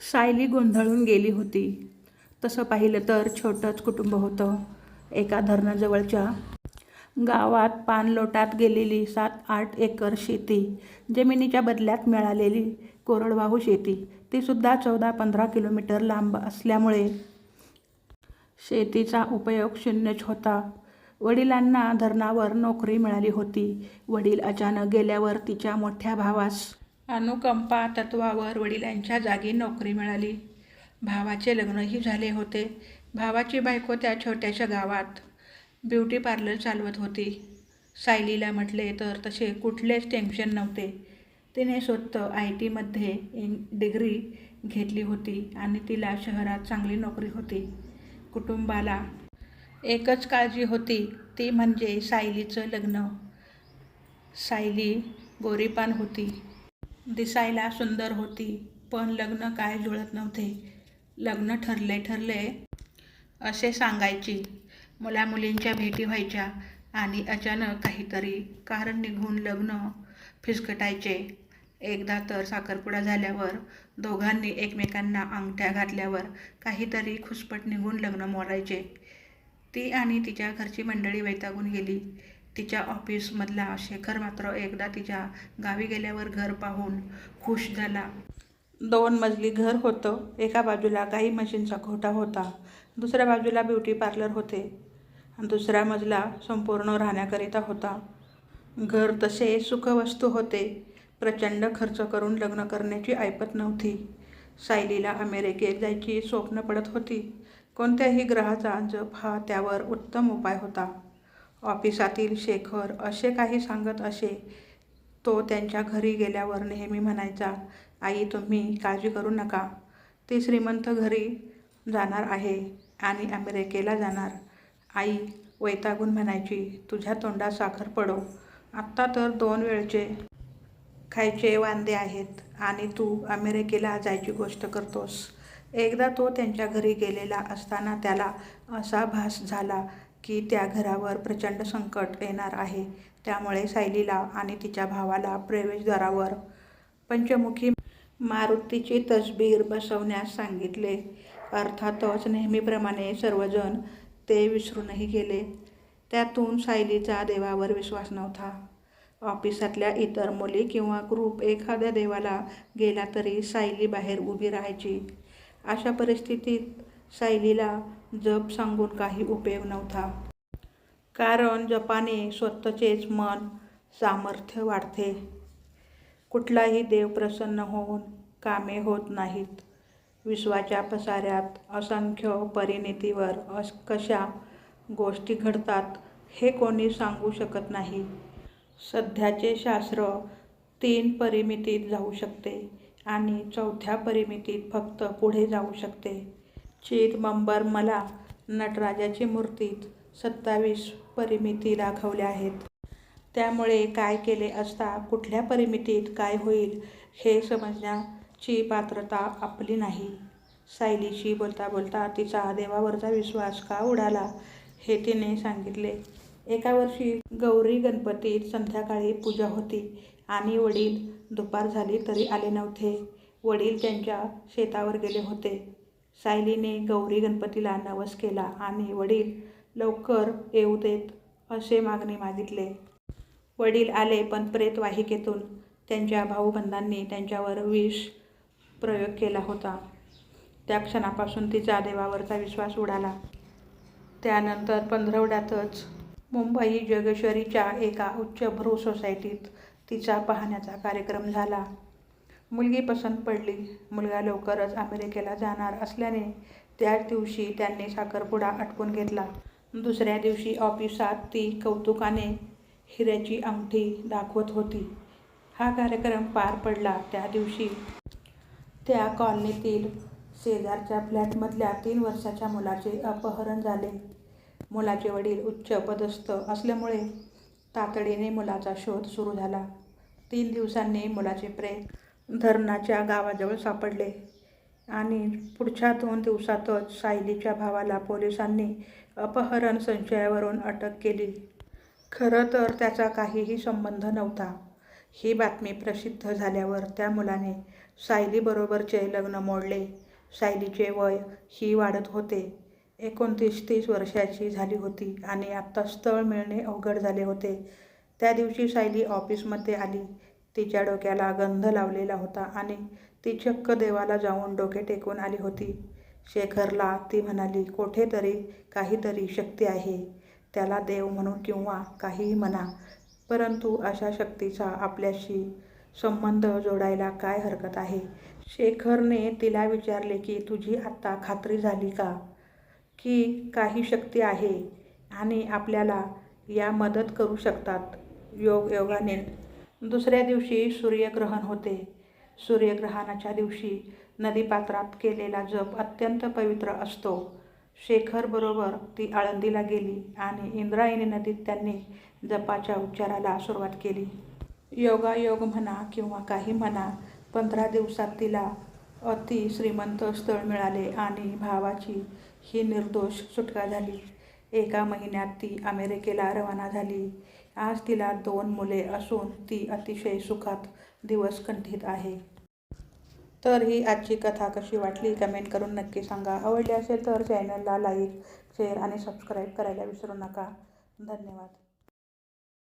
सायली गोंधळून गेली होती. तसं पाहिलं तर छोटंच कुटुंब होतं. एका धरणाजवळच्या गावात पानलोटात गेलेली सात आठ एकर शेती जमिनीच्या बदल्यात मिळालेली कोरडवाहू शेती. तीसुद्धा चौदा पंधरा किलोमीटर लांब असल्यामुळे शेतीचा उपयोग शून्यच होता. वडिलांना धरणावर नोकरी मिळाली होती. वडील अचानक गेल्यावर तिच्या मोठ्या भावास अनुकंपा तत्वावर वडिलांच्या जागी नोकरी मिळाली. भावाचे लग्नही झाले होते. भावाची बायको त्या छोट्याशा गावात ब्युटी पार्लर चालवत होती. सायलीला म्हटले तर तसे कुठलेच टेन्शन नव्हते. तिने स्वतः आय टीमध्ये डिग्री घेतली होती आणि तिला शहरात चांगली नोकरी होती. कुटुंबाला एकच काळजी होती. ती म्हणजे सायलीचं लग्न. सायली गोरीपान होती. दिसायला सुंदर होती पण लग्न काय जुळत नव्हते. लग्न ठरले ठरले असे सांगायची. मुलामुलींच्या भेटी व्हायच्या आणि अचानक काहीतरी कारण निघून लग्न फिसकटायचे. एकदा तर साखरपुडा झाल्यावर दोघांनी एकमेकांना अंगठ्या घातल्यावर काहीतरी खुसपट निघून लग्न मोडायचे. ती आणि तिच्या घरची मंडळी वैतागून गेली. तिच्या ऑफिसमधला शेखर मात्र एकदा तिच्या गावी गेल्यावर घर पाहून खुश झाला. दोन मजली घर होतं. एका बाजूला काही मशीनचा खोटा होता. दुसऱ्या बाजूला ब्युटी पार्लर होते. आणि दुसरा मजला संपूर्ण राहण्याकरिता होता. घर तसे सुखवस्तू होते. प्रचंड खर्च करून लग्न करण्याची ऐपत नव्हती. सायलीला अमेरिकेत जायची स्वप्न पडत होती. कोणत्याही ग्रहाचा जप हा त्यावर उत्तम उपाय होता. ऑफिसातील शेखर असे काही सांगत असे. तो त्यांच्या घरी गेल्यावर नेहमी म्हणायचा आई तुम्ही काळजी करू नका. ती श्रीमंत घरी जाणार आहे आणि अमेरिकेला जाणार. आई वैतागून म्हणायची तुझ्या तोंडात साखर पडो. आत्ता तर दोन वेळचे खायचे वांदे आहेत आणि तू अमेरिकेला जायची गोष्ट करतोस. एकदा तो त्यांच्या घरी गेलेला असताना त्याला असा भास झाला की त्या घरावर प्रचंड संकट येणार आहे. त्यामुळे सायलीला आणि तिच्या भावाला प्रवेशद्वारावर पंचमुखी मारुतीची तसबीर बसवण्यास सांगितले. अर्थातच नेहमीप्रमाणे सर्वजण ते विसरूनही गेले. त्यातून सायलीचा देवावर विश्वास नव्हता. ऑफिसातल्या इतर मुली किंवा ग्रुप एखाद्या देवाला गेला तरी सायली बाहेर उभी राहायची. अशा परिस्थितीत सायलीला जप सांगून काही उपयोग नव्हता. कारण जपाने स्वतःचेच मन सामर्थ्य वाढते. कुठलाही देव प्रसन्न होऊन कामे होत नाहीत. विश्वाच्या पसाऱ्यात असंख्य परिणितीवर अस कशा गोष्टी घडतात हे कोणी सांगू शकत नाही. सध्याचे शास्त्र तीन परिमितीत जाऊ शकते आणि चौथ्या परिमितीत फक्त पुढे जाऊ शकते. चिदंबर मला नटराजाची मूर्तीत सत्तावीस परिमिती दाखवल्या आहेत. त्यामुळे काय केले असता कुठल्या परिमितीत काय होईल हे समजण्याची पात्रता आपली नाही. सायलीशी बोलता बोलता तिचा देवावरचा विश्वास का उडाला हे तिने सांगितले. एका वर्षी गौरी गणपतीत संध्याकाळी पूजा होती आणि वडील दुपार झाली तरी आले नव्हते. वडील त्यांच्या शेतावर गेले होते. सायलीने गौरी गणपतीला नवस केला आणि वडील लवकर येऊ देत असे मागणी मागितले. वडील आले पण प्रेतवाहिकेतून त्यांच्या भाऊबंधांनी त्यांच्यावर विष प्रयोग केला होता. त्या क्षणापासून तिचा देवावरचा विश्वास उडाला. त्यानंतर पंधरवड्यातच मुंबई जगेश्वरीच्या एका उच्चभ्रू सोसायटीत तिचा पाहण्याचा कार्यक्रम झाला. मुलगी पसंत पडली. मुलगा लवकरच अमेरिकेला जाणार असल्याने त्याच दिवशी त्यांनी साखरपुडा आटपून घेतला. दुसऱ्या दिवशी ऑफिसात ती कौतुकाने हिऱ्याची अंगठी दाखवत होती. हा कार्यक्रम पार पडला त्या दिवशी. त्या कॉलनीतील शेजारच्या फ्लॅटमधल्या तीन वर्षाच्या मुलाचे अपहरण झाले. मुलाचे वडील उच्च पदस्थ असल्यामुळे तातडीने मुलाचा शोध सुरू झाला. तीन दिवसांनी मुलाचे प्रेम धरणाच्या गावाजवळ सापडले आणि पुढच्या दोन दिवसातच सायलीच्या भावाला पोलिसांनी अपहरण संशयावरून अटक केली. खरं तर त्याचा काहीही संबंध नव्हता. ही बातमी प्रसिद्ध झाल्यावर त्या मुलाने सायलीबरोबरचे लग्न मोडले. सायलीचे वय ही वाढत होते. एकोणतीस तीस वर्षाची झाली होती आणि आत्ता स्थळ मिळणे अवघड झाले होते. त्या दिवशी सायली ऑफिसमध्ये आली. तिच्या डोक्याला गंध लावलेला होता आणि ती चक्क देवाला जाऊन डोके टेकून आली होती. शेखरला ती म्हणाली कोठेतरी काहीतरी शक्ती आहे. त्याला देव म्हणून किंवा काहीही म्हणा परंतु अशा शक्तीचा आपल्याशी संबंध जोडायला काय हरकत आहे? शेखरने तिला विचारले की तुझी आत्ता खात्री झाली का की काही शक्ती आहे आणि आपल्याला या मदत करू शकतात? योग योगाने दुसऱ्या दिवशी सूर्यग्रहण होते. सूर्यग्रहणाच्या दिवशी नदीपात्रात केलेला जप अत्यंत पवित्र असतो. शेखरबरोबर ती आळंदीला गेली आणि इंद्रायणी नदीत त्यांनी जपाच्या उच्चाराला सुरुवात केली. योगायोग म्हणा किंवा काही म्हणा पंधरा दिवसात तिला अति श्रीमंत स्थळ मिळाले आणि भावाची ही निर्दोष सुटका झाली. एका महिन्यात ती अमेरिकेला रवाना झाली. आज तिला दोन मुले असून ती अतिशय सुखात दिवस कंठीत आहे. तर ही आजची कथा कशी वाटली कमेंट करून नक्की सांगा. आवडली असेल तर चॅनलला लाईक शेअर आणि सबस्क्राईब करायला विसरू नका. धन्यवाद.